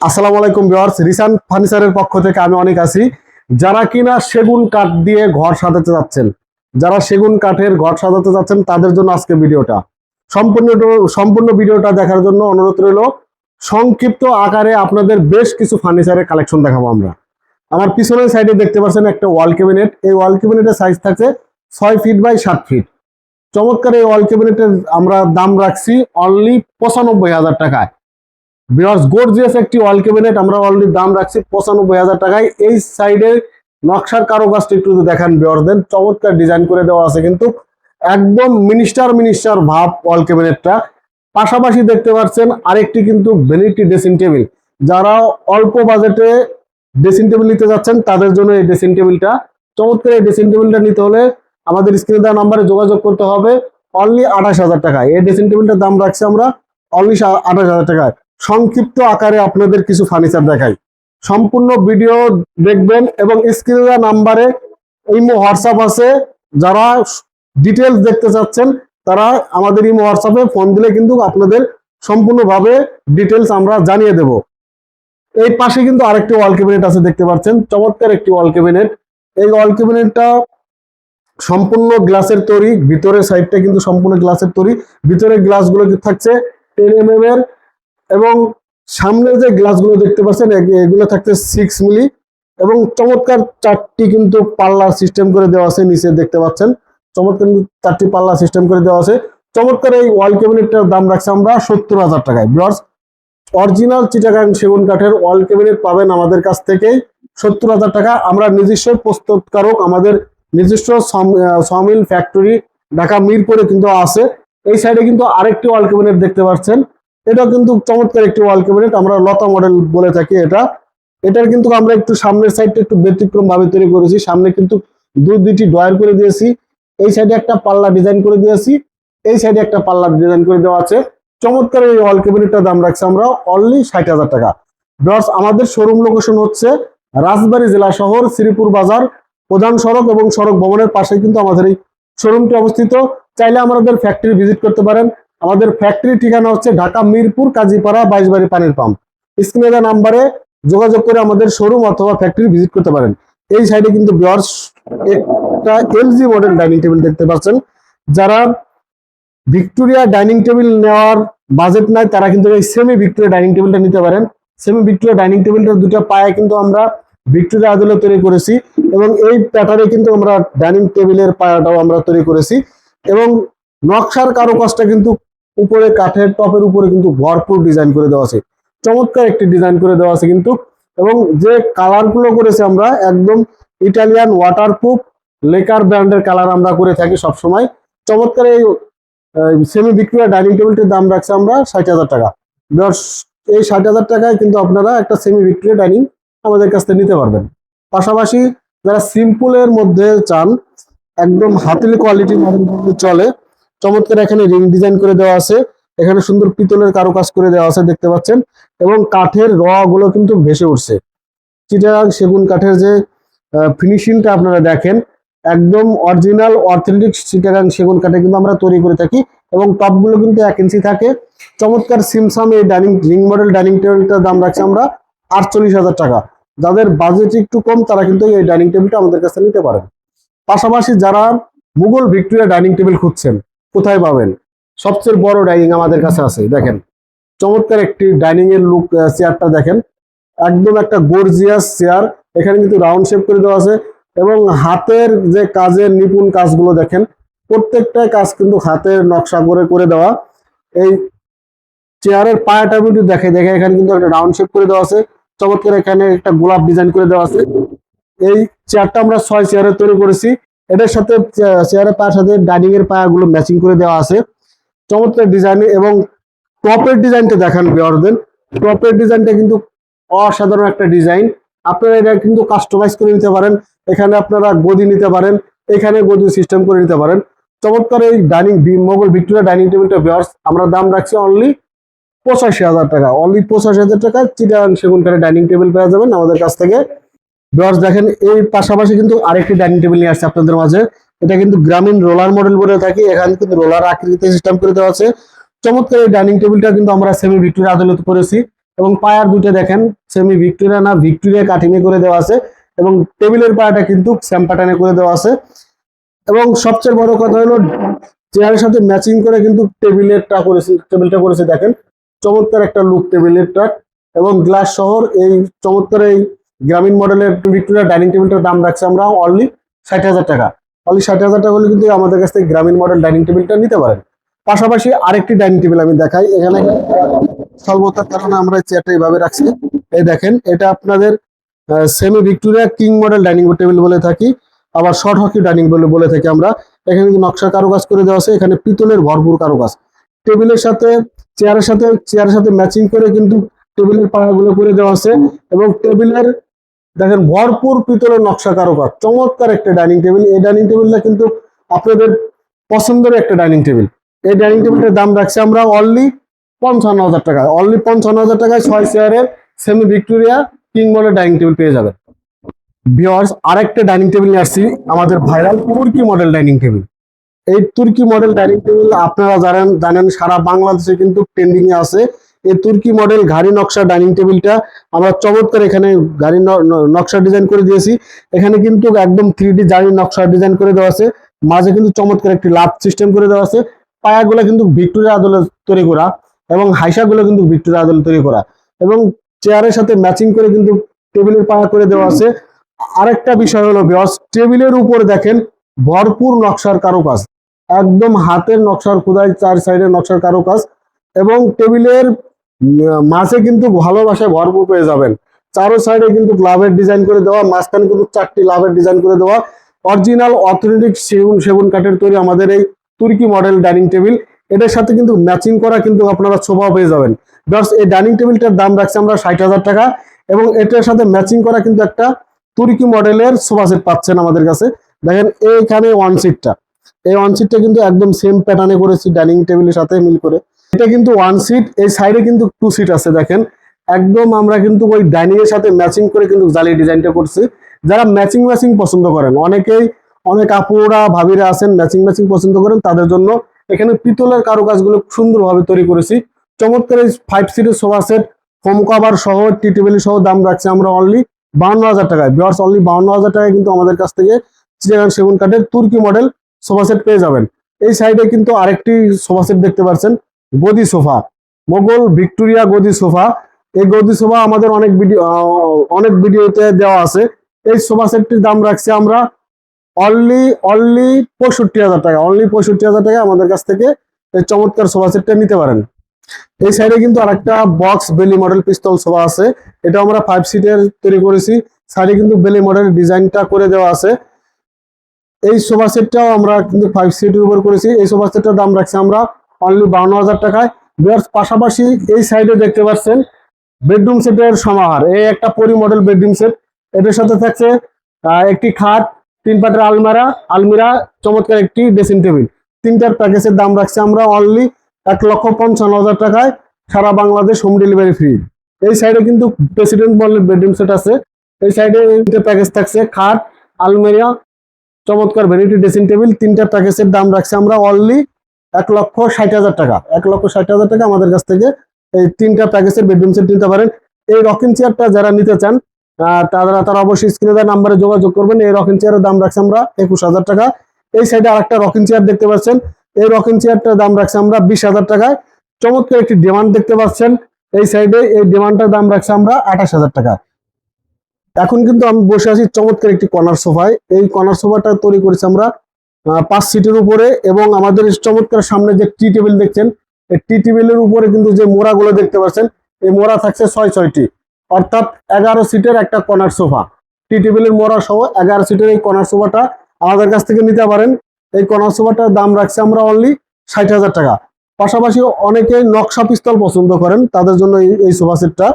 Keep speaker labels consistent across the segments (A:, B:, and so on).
A: আসসালামু আলাইকুম ভিউয়ার্স, রিসান ফার্নিচারের পক্ষ থেকে আমি অনেক আছি। যারা কিনা সেগুন কাঠ দিয়ে ঘর সাজাতে যাচ্ছেন যারা সেগুন কাঠের ঘর সাজাতে যাচ্ছেন তাদের জন্য আজকে ভিডিওটা। সম্পূর্ণ সম্পূর্ণ ভিডিওটা দেখার জন্য অনুরোধ রইল, সংক্ষিপ্ত আকারে আপনাদের বেশ কিছু ফার্নিচারের কালেকশন দেখাবো আমরা। আমার পিছনের সাইডে দেখতে পাচ্ছেন একটা ওয়াল ক্যাবিনেট, এই ওয়াল ক্যাবিনেটের সাইজ থাকছে ছয় ফিট বাই সাত ফিট। চমৎকার এই ওয়াল ক্যাবিনেটের আমরা দাম রাখছি অনলি পঁচানব্বই হাজার টাকায়। বিয়ার্স গর্জিয়াস একটি ওয়াল ক্যাবিনেট আমরা অলরেডি দাম রাখছি পঁচানব্বই হাজার টাকায়। এই সাইডে নকশার কারুকাজটা একটু দেখান বিয়ার্সদের চমৎকার ডিজাইন করে দেওয়া আছে কিন্তু একদম মিনিস্টার মিনিস্টার ভাব ওয়াল ক্যাবিনেটটা পাশাপাশি দেখতে পাচ্ছেন আরেকটি কিন্তু ভ্যানিটি ড্রেসিং টেবিল যারা অল্প বাজেটে ড্রেসিং টেবিল নিতে যাচ্ছেন, তাদের জন্য এই ড্রেসিং টেবিলটা চমৎকার এই ড্রেসিং টেবিলটা নিতে হলে আমাদের স্ক্রিনে দেওয়া নাম্বারে যোগাযোগ করতে হবে। অনলি আঠাশ হাজার টাকায়। এই ড্রেসিং টেবিলটার দাম রাখছি আমরা অনলি আঠাশ হাজার টাকায়। সংক্ষিপ্ত আকারে আপনাদের কিছু ফার্নিচার দেখাই। সম্পূর্ণ ভিডিও দেখবেন এবং স্ক্রিনে নাম্বারে ইমো হোয়াটসঅ্যাপ আছে। যারা ডিটেলস দেখতে চাচ্ছেন, তারা আমাদের ইমো হোয়াটসঅ্যাপে ফোন দিলে কিন্তু আপনাদের সম্পূর্ণভাবে ডিটেলস আমরা জানিয়ে দেব। এই পাশে কিন্তু আরেকটি ওয়াল ক্যাবিনেট আছে, দেখতে পাচ্ছেন। চমৎকার একটি ওয়াল ক্যাবিনেট এই ওয়াল ক্যাবিনেটটা সম্পূর্ণ গ্লাসের তৈরি, ভিতরের সাইডটা কিন্তু সম্পূর্ণ গ্লাসের তৈরি। ভিতরের গ্লাসগুলো থাকছে? টেন এম এর এবং সামনের যে গ্লাসগুলো দেখতে পাচ্ছেন এগুলো থাকছে সিক্স মিলি এবং চমৎকার চারটি কিন্তু পাল্লা সিস্টেম করে দেওয়া আছে নিচে দেখতে পাচ্ছেন। চমৎকার চারটি পাল্লা সিস্টেম করে দেওয়া আছে। চমৎকার এই ওয়াল ক্যাবিনেটটার দাম রাখছে আমরা সত্তর হাজার টাকায়। ব্লার্স অরিজিনাল চিটাগাং সেগুন কাঠের ওয়াল ক্যাবিনেট পাবেন আমাদের কাছ থেকেই সত্তর হাজার টাকা। আমরা নিজস্ব প্রস্তুতকারক আমাদের নিজস্ব সমিল ফ্যাক্টরি ঢাকা মিরপুরে কিন্তু আছে। এই সাইডে কিন্তু আরেকটি ওয়াল ক্যাবিনেট দেখতে পাচ্ছেন। এটা কিন্তু চমৎকার একটি ওয়াল ক্যাবিনেট আমরা লতা মডেল বলে থাকি এটা। এটার কিন্তু আমরা একটু সামনের সাইডটা একটু ব্যতিক্রম ভাবে তৈরি করেছি। সামনে কিন্তু দুই দুইটি ডয়ার করে দিয়েছি। এই সাইডে একটা পাল্লা ডিজাইন করে দিয়েছি। এই সাইডে একটা পাল্লা ডিজাইন করে দেওয়া আছে। চমৎকার এই ওয়াল ক্যাবিনেটটার দাম রাখছি আমরা অনলি ষাট হাজার টাকা। ডর্স আমাদের শোরুম লোকেশন হচ্ছে রাজবাড়ী জেলা শহর, শ্রীপুর বাজার, প্রধান সড়ক এবং সড়ক ভবনের পাশে কিন্তু আমাদের এই শোরুমটি অবস্থিত। চাইলে আমাদের ফ্যাক্টরি ভিজিট করতে পারেন। আমাদের ফ্যাক্টরি ঠিকানা হচ্ছে ঢাকা মিরপুর, কাজীপাড়া, বাইশবাড়ি পানির পাম্প। স্ক্রিনে দেওয়া নাম্বারে যোগাযোগ করে আমাদের শোরুম অথবা ফ্যাক্টরি ভিজিট করতে পারেন। এই সাইডে কিন্তু বিয়ার্স একটা এলজি মডেল ডাইনিং টেবিল দেখতে পাচ্ছেন। যারা ভিক্টোরিয়া ডাইনিং টেবিল নেওয়ার বাজেট নাই, তারা কিন্তু এই সেমি ভিক্টোরিয়া ডাইনিং টেবিলটা নিতে পারেন। সেমি ভিক্টোরিয়া ডাইনিং টেবিলটার দুটো পায়ে কিন্তু আমরা ভিক্টোরিয়া আদলে তৈরি করেছি এবং এই প্যাটার্নে কিন্তু আমরা ডাইনিং টেবিলের পায়াটাও আমরা তৈরি করেছি। এবং নকশার কারুকাজটা কিন্তু উপরে কাঠের টপের উপরে কিন্তু ভরপুর ডিজাইন করে দেওয়া আছে। চমৎকার একটি ডিজাইন করে দেওয়া আছে কিন্তু। এবং যে কালারগুলো করেছি আমরা, একদম ইটালিয়ান ওয়াটারপ্রুফ লেকার ব্র্যান্ডের কালার আমরা করে থাকি সবসময়। চমৎকার এই সেমি ভিক্টোরিয়া ডাইনিং টেবিলটির দাম রাখছে আমরা ষাট হাজার টাকা। এই ষাট হাজার টাকায় কিন্তু আপনারা একটা সেমি ভিক্টোরিয়া ডাইনিং আমাদের কাছ থেকে নিতে পারবেন। পাশাপাশি যারা সিম্পলের মধ্যে চান, একদম হাতিল কোয়ালিটির চলে চমৎকার এখানে রিং ডিজাইন করে দেওয়া আছে। এখানে সুন্দর পিতলের কারুকাজ করে দেওয়া আছে দেখতে পাচ্ছেন। এবং কাঠের র গুলো কিন্তু ভেসে উঠছে। চিটাগাং সেগুন কাঠের যে ফিনিশিংটা আপনারা দেখেন, একদম অরিজিনাল অথেন্টিক চিটাগাং সেগুন কাঠে কিন্তু আমরা তৈরি করে থাকি এবং টপগুলো কিন্তু এক ইঞ্চি থাকে। চমৎকার সিমসাম এই ডাইনিং, রিং মডেল ডাইনিং টেবিলটার দাম রাখছি আমরা আটচল্লিশ হাজার টাকা। যাদের বাজেট একটু কম, তারা কিন্তু এই ডাইনিং টেবিলটা আমাদের কাছে নিতে পারেন। পাশাপাশি যারা মুঘল ভিক্টোরিয়া ডাইনিং টেবিল খুঁজছেন কোথায় পাবেন? সবচেয়ে বড় ডাইনিং আমাদের কাছে আছে, দেখেন। চমৎকার একটি ডাইনিং এর লুক চেয়ারটা দেখেন। একদম একটা গর্জিয়াস চেয়ার এখানে কিন্তু রাউন্ড শেপ করে দেওয়া আছে এবং হাতের যে কাজের নিপুণ কাজগুলো দেখেন প্রত্যেকটাই কাজ কিন্তু হাতের নকশা করে করে দেওয়া। এই চেয়ারের পায়াটা কিন্তু দেখে দেখে এখানে কিন্তু একটা রাউন্ড শেপ করে দেওয়া আছে। চমৎকার এখানে একটা গোলাপ ডিজাইন করে দেওয়া আছে। এই চেয়ারটা আমরা ছয় চেয়ারে তৈরি করেছি। এটার সাথে চেয়ারের পায়ের সাথে ডাইনিং এর পায়াগুলো ম্যাচিং করে দেওয়া আছে। চমৎকার ডিজাইন এবং টপের ডিজাইনটা দেখান বিয়ারদের টপের ডিজাইনটা কিন্তু অসাধারণ একটা ডিজাইন আপনারা এটা কিন্তু কাস্টমাইজ করে নিতে পারেন। এখানে আপনারা গদি নিতে পারেন, এখানে গদি সিস্টেম করে নিতে পারেন। চমৎকার এই ডাইনিং মোগল ভিক্টোরিয়া ডাইনিং টেবিলটা বিয়ার্স আমরা দাম রাখছি অনলি পঁচাশি হাজার টাকা। অনলি পঁচাশি হাজার টাকা চিটাগাং সেগুন ডাইনিং টেবিল পেয়ে যাবেন আমাদের কাছ থেকে। বিয়ার্স দেখেন, এই পাশাপাশি কিন্তু আরেকটি ডাইনিং টেবিল নিয়ে আসছে আপনাদের মাঝে। এটা কিন্তু গ্রামীণ রোলার মডেল বলে থাকি। এখানে কিন্তু রোলার আকৃতিতে সিস্টেম করে দেওয়া আছে। চমৎকার এই ডাইনিং টেবিলটা কিন্তু আমরা সেমি ভিক্টোরিয়া আদালত করেছি এবং পায়ার দুটো দেখেন সেমি ভিক্টোরিয়া না ভিক্টোরিয়া কাটিংয়ে করে দেওয়া আছে। এবং টেবিলের পায়াটা কিন্তু স্যাম প্যাটার্নে করে দেওয়া আছে। এবং সবচেয়ে বড় কথা হলো চেয়ারের সাথে ম্যাচিং করে কিন্তু টেবিলেরটা করেছে টেবিলটা করেছে, দেখেন। চমৎকার একটা লুক টেবিলের টেবিলেরটা এবং গ্লাস শহর এই চমৎকার এই গ্রামীণ মডেলের ভিক্টোরিয়া ডাইনিং টেবিলটার দাম রাখছে আমরা অনলি ষাট হাজার টাকা। অনলি ষাট হাজার টাকা হলে কিন্তু আমাদের কাছ থেকে গ্রামীণ মডেল ডাইনিং টেবিলটা নিতে পারেন। পাশাপাশি আরেকটি ডাইনিং টেবিল আমি দেখাই। এখানে স্বল্পতার কারণে আমরা চেয়ারটা এইভাবে রাখছি। এই দেখেন, এটা আপনাদের semi Victoria king model dining table বলে থাকি, আবার শর্ট হকি ডাইনিং বলে বলে থাকি আমরা। এখানে কিন্তু নকশা কারুকাজ করে দেওয়া আছে। এখানে পিতলের ভরপুর কারুকাজ। টেবিলের সাথে চেয়ারের সাথে চেয়ারের সাথে ম্যাচিং করে কিন্তু টেবিলের পায়াগুলো করে দেওয়া আছে। এবং টেবিলের দেখেন ভরপুর পিতলের নকশা কারুকাজ, চমৎকার একটা ডাইনিং টেবিল। এই ডাইনিং টেবিলটা কিন্তু আপনাদের পছন্দের একটা ডাইনিং টেবিল। এই ডাইনিং টেবিলটার দাম রাখছি আমরা অনলি পঞ্চান্ন হাজার টাকায় অনলি পঞ্চান্ন হাজার টাকায় ছয় চেয়ারের semi Victoria king model dining table পেয়ে যাবেন। ভিওয়ার্স আরেকটা ডাইনিং টেবিল নিয়ে আসছি, আমাদের ভাইরাল তুর্কি মডেল ডাইনিং টেবিল। এই তুর্কি মডেল ডাইনিং টেবিল আপনারা জানেন জানেন সারা বাংলাদেশে কিন্তু ট্রেন্ডিং এ আছে। এই তুর্কি মডেল ঘাড়ি নকশা ডাইনিং টেবিলটা আমরা চমৎকার এখানে গাড়ি নকশা ডিজাইন করে দিয়েছি। এখানে কিন্তু একদম থ্রি ডি জারি নকশা ডিজাইন করে দেওয়া আছে। মাঝে কিন্তু চমৎকার একটি লাভ সিস্টেম করে দেওয়া আছে। পায়াগুলো কিন্তু ভিক্টোরিয়া আদলে তৈরি করা এবং হাইসাগুলো কিন্তু ভিক্টোরিয়া আদলে তৈরি করা এবং চেয়ারের সাথে ম্যাচিং করে কিন্তু টেবিলের পায়া করে দেওয়া আছে। আরেকটা বিষয় হলো বিয়স টেবিলের উপর দেখেন ভরপুর নকশার কারুকাজ। একদম হাতের নকশার, খোদাই চার সাইডে নকশার কারুকাজ। এবং টেবিলের মাঝে কিন্তু ভালোবাসায় ভরপুর পেয়ে যাবেন। চারো সাইডে কিন্তু লাভের ডিজাইন করে দেওয়া, মাঝখানে কিন্তু চারটি লাভের ডিজাইন করে দেওয়া। অরিজিনাল অথেন্টিক সেগুন সেগুন কাঠের তৈরি আমাদের এই তুর্কি মডেল ডাইনিং টেবিল এটার সাথে কিন্তু ম্যাচিং করা কিন্তু আপনারা শোভা পেয়ে যাবেন। জাস্ট এই ডাইনিং টেবিলটার দাম রাখছি আমরা ষাট হাজার টাকা এবং এটার সাথে ম্যাচিং করা কিন্তু একটা তুর্কি মডেলের সোফা সেট পাচ্ছেন আমাদের কাছে। দেখেন, এইখানে ওয়ান সিটটা এই ওয়ান সিটটা কিন্তু একদম সেম প্যাটার্নে করেছি ডাইনিং টেবিলের সাথে মিল করে। এটা কিন্তু ওয়ান সিট এই সাইডে কিন্তু টু সিট আছে দেখেন। একদম আমরা কিন্তু ওই ডাইনিং এর সাথে ম্যাচিং করে কিন্তু জালি ডিজাইনটা করছি। যারা ম্যাচিং ম্যাচিং পছন্দ করেন, অনেকেই, অনেক আপুরা, ভাবিরা আছেন ম্যাচিং ম্যাচিং পছন্দ করেন, তাদের জন্য এখানে পিতলের কারুকাজগুলো সুন্দরভাবে তৈরি করেছি। চমৎকার এই ফাইভ সিটের সোফা সেট হোম কভার সহ টি টেবিল সহ দাম রাখছি আমরা অনলি বাউন্ন হাজার টাকায়। বিয়ার্স অনলি বাউন্ন হাজার টাকায় কিন্তু আমাদের কাছ থেকে চিটাগাং সেগুন কাঠের তুর্কি মডেল সোফা সেট পেয়ে যাবেন। এই সাইডে কিন্তু আরেকটি সোফা সেট দেখতে পাচ্ছেন। গদি সোফা। মোগল ভিক্টোরিয়া গদি সোফা। এই গদি সোফা আমাদের অনেক ভিডিও অনেক ভিডিওতে দেওয়া আছে। এই সোফা সেটটির দাম রাখছি আমরা অনলি অনলি পঁয়ষট্টি হাজার টাকা। অনলি পঁয়ষট্টি হাজার টাকা আমাদের কাছ থেকে এই চমৎকার সোফা সেটটা নিতে পারেন। এই সাইডে কিন্তু আরেকটা বক্স বেলি মডেল পিস্তল সোফা আছে। এটা আমরা ফাইভ সিটের তৈরি করেছি। সাইডে কিন্তু বেলি মডেল ডিজাইনটা করে দেওয়া আছে। এই সোফা সেটটাও আমরা কিন্তু ফাইভ সিটের উপর করেছি। এই সোফা সেটটার দাম রাখছি আমরা অনলি বাউন্ন হাজার টাকায়। বিয়ার্স পাশাপাশি এই সাইডে দেখতে পাচ্ছেন বেডরুম সেটের সমাহার। এই একটা পরি মডেল বেডরুম সেট এটার সাথে থাকছে একটি খাট, তিন পাটের আলমারা, আলমিরা, চমৎকার একটি ড্রেসিং টেবিল তিনটার প্যাকেজের দাম রাখছি আমরা অনলি এক লক্ষ পঞ্চান্ন হাজার টাকায়। সারা বাংলাদেশ হোম ডেলিভারি ফ্রি এই সাইডে কিন্তু প্রেসিডেন্ট মডেল বেডরুম সেট আছে। এই সাইডে তিনটে প্যাকেজ থাকছে, খাট, আলমিরা, চমৎকার ভ্যানিটি ড্রেসিং টেবিল তিনটা প্যাকেজের দাম রাখছি আমরা অনলি এক লক্ষ ষাট হাজার টাকা। এক লক্ষ ষাট হাজার টাকা আমাদের কাছ থেকে এই তিনটা প্যাকেজের বেডরুম সেট নিতে পারেন। এই রকিং চেয়ারটা যারা নিতে চান তারা তারা অবশ্যই স্ক্রিনে দেওয়া নাম্বারে যোগাযোগ করবেন। এই রকিং চেয়ারের দাম রাখছি আমরা একুশ হাজার টাকা। এই সাইডে আরেকটা রকিং চেয়ার দেখতে পাচ্ছেন। এই রকিং চেয়ারটার দাম রাখছি আমরা বিশ হাজার টাকায়। চমৎকার একটি ডিমান্ড দেখতে পাচ্ছেন। এই সাইডে এই ডিমান্ডটার দাম রাখছি আমরা আঠাশ হাজার টাকা এখন কিন্তু আমি বসে আছি চমৎকার একটি কর্নার সোফায় এই কর্নার সোফাটা তৈরি করেছি আমরা পাঁচ সিটের উপরে এবং আমাদের চমৎকার সামনে যে টি টেবিল দেখছেন, এই টি টেবিলের উপরে কিন্তু যে মোড়াগুলো দেখতে পাচ্ছেন, এই মোড়া থাকছে ছয় ছয়টি। অর্থাৎ এগারো সিটের একটা কর্নার সোফা। টি টেবিলের মোড়া সহ এগারো সিটের এই কর্নার সোফাটা আমাদের কাছ থেকে নিতে পারেন। এই কর্নার সোফাটার দাম রাখছি আমরা অনলি ষাট হাজার টাকা। পাশাপাশি অনেকে নকশা পিস্তল পছন্দ করেন, তাদের জন্য এই সোফা সেটটা।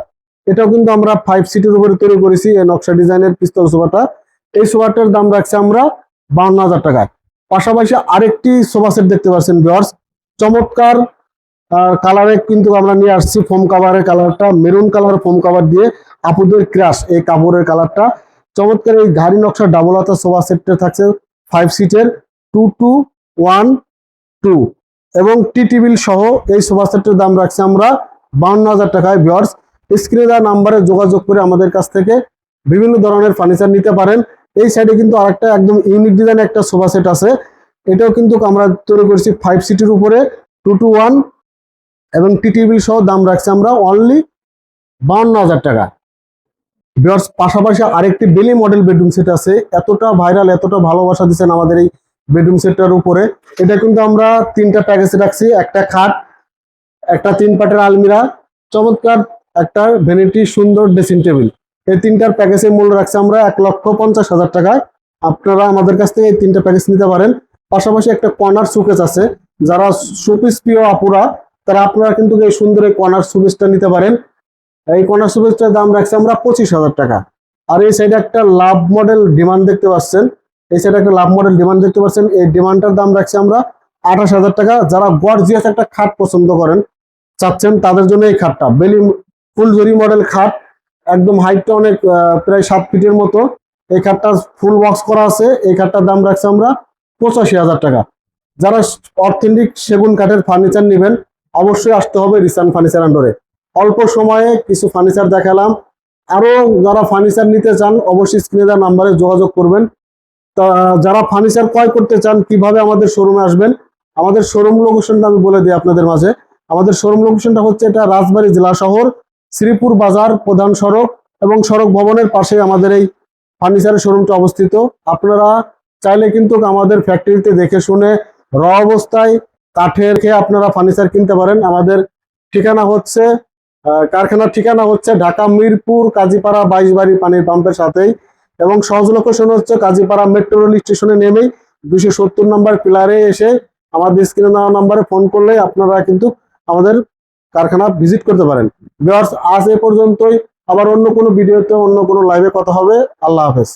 A: এটাও কিন্তু আমরা ফাইভ সিটের উপরে তৈরি করেছি, এই নকশা ডিজাইনের পিস্তল সোফাটা। এই সোফাটার দাম রাখছি আমরা বাউন্ন হাজার টাকায়। পাশাপাশি আরেকটি সোফা সেট দেখতে পাচ্ছেন ভিউয়ার্স। চমৎকার কালারে কিন্তু আমরা নিয়ে আসছি ফোম কাভারের কালারটা, মেরুন কালার ফোম কাভার দিয়ে আপুদের ক্রাশ এই কাপড়ের কালারটা। চমৎকার এই ঘাড়ি নকশা ডাবল হাতা সোফা সেটটা থাকছে ফাইভ সিটের টু টু ওয়ান টু এবং টি টেবিল সহ এই সোফা দাম রাখছি আমরা বাউন্ন হাজার টাকায় ভিউয়ার্স। স্ক্রিনে দেওয়া নাম্বারে যোগাযোগ করে আমাদের কাছ থেকে বিভিন্ন ধরনের ফার্নিচার নিতে পারেন। এই সাইডে কিন্তু আরেকটা একদম ইউনিক ডিজাইন একটা সোফা সেট আছে। এটাও কিন্তু আমরা তৈরি করেছি ফাইভ সিটির উপরে টু টু ওয়ান এবং টি টেবিল সহ দাম রাখছি আমরা অনলি বাউন্ন হাজার টাকা। বিয়ার্স পাশাপাশি আরেকটি বেলি মডেল বেডরুম সেট আছে। এতটা ভাইরাল এতটা ভালোবাসা দিচ্ছেন আমাদের এই বেডরুম সেটটার উপরে। এটা কিন্তু আমরা তিনটা প্যাকেজে রাখছি, একটা খাট, একটা তিন পাটের আলমিরা, চমৎকার একটা ভ্যানিটি সুন্দর ড্রেসিং টেবিল এই তিনটার প্যাকেজের মূল্য রাখছি আমরা এক লক্ষ পঞ্চাশ হাজার টাকায়। আপনারা আমাদের কাছ থেকে এই তিনটা প্যাকেজ নিতে পারেন। পাশাপাশি একটা কর্নার সুকেজ আছে। যারা সুপিস প্রিয় আপুরা, তারা আপনারা কিন্তু এই সুন্দর এই কর্নার সুকেসটা নিতে পারেন। এই কর্নার সুকেসটার দাম রাখছি আমরা পঁচিশ হাজার টাকা। আর এই সাইডে একটা লাভ মডেল ডিমান্ড দেখতে পাচ্ছেন। এই সাইডে একটা লাভ মডেল ডিমান্ড দেখতে পাচ্ছেন। এই ডিমান্ডটার দাম রাখছি আমরা আঠাশ হাজার টাকা। যারা গর্জিয়াস একটা খাট পছন্দ করেন, চাচ্ছেন তাদের জন্য এই খাটটা। বেলি ফুলজরি মডেল খাট। একদম হাইটটা অনেক প্রায় সাত ফিটের মতো। এই খাটটা ফুল বক্স করা আছে। এই খাটটার দাম রাখছি আমরা পঁচাশি হাজার টাকা। যারা অর্থেন্টিক সেগুন কাঠের ফার্নিচার নেবেন, অবশ্যই আসতে হবে রিসান ফার্নিচার আন্ডরে অল্প সময়ে কিছু ফার্নিচার দেখালাম। আরও যারা ফার্নিচার নিতে চান, অবশ্যই স্ক্রিনে দেওয়া নাম্বারে যোগাযোগ করবেন। তা, যারা ফার্নিচার ক্রয় করতে চান, কীভাবে আমাদের শোরুমে আসবেন? আমাদের শোরুম লোকেশনটা আমি বলে দিই আপনাদের মাঝে। আমাদের শোরুম লোকেশনটা হচ্ছে এটা রাজবাড়ী জেলা শহর। শ্রীপুর বাজার প্রধান সড়ক এবং সড়ক ভবনের পাশে আমাদের এই ফার্নিচারের শোরুমটা অবস্থিত। আপনারা চাইলে কিন্তু আমাদের ফ্যাক্টরিতে দেখে শুনে র অবস্থায় কাঠের খেয়ে আপনারা ফার্নিচার কিনতে পারেন। আমাদের ঠিকানা হচ্ছে কারখানার ঠিকানা হচ্ছে ঢাকা মিরপুর, কাজীপাড়া বাইশ বাড়ি পানির পাম্পের সাথেই এবং সহজ লোকেশন হচ্ছে কাজীপাড়া মেট্রো রেল স্টেশনে নেমেই দুশো সত্তর নম্বর পিলারে এসে আমাদের স্ক্রিনে দেওয়া নাম্বারে ফোন করলেই আপনারা কিন্তু আমাদের কারখানা ভিজিট করতে পারেন। আজ এ পর্যন্তই। আবার অন্য কোনো ভিডিওতে, অন্য কোনো লাইভে কথা হবে। আল্লাহ হাফেজ।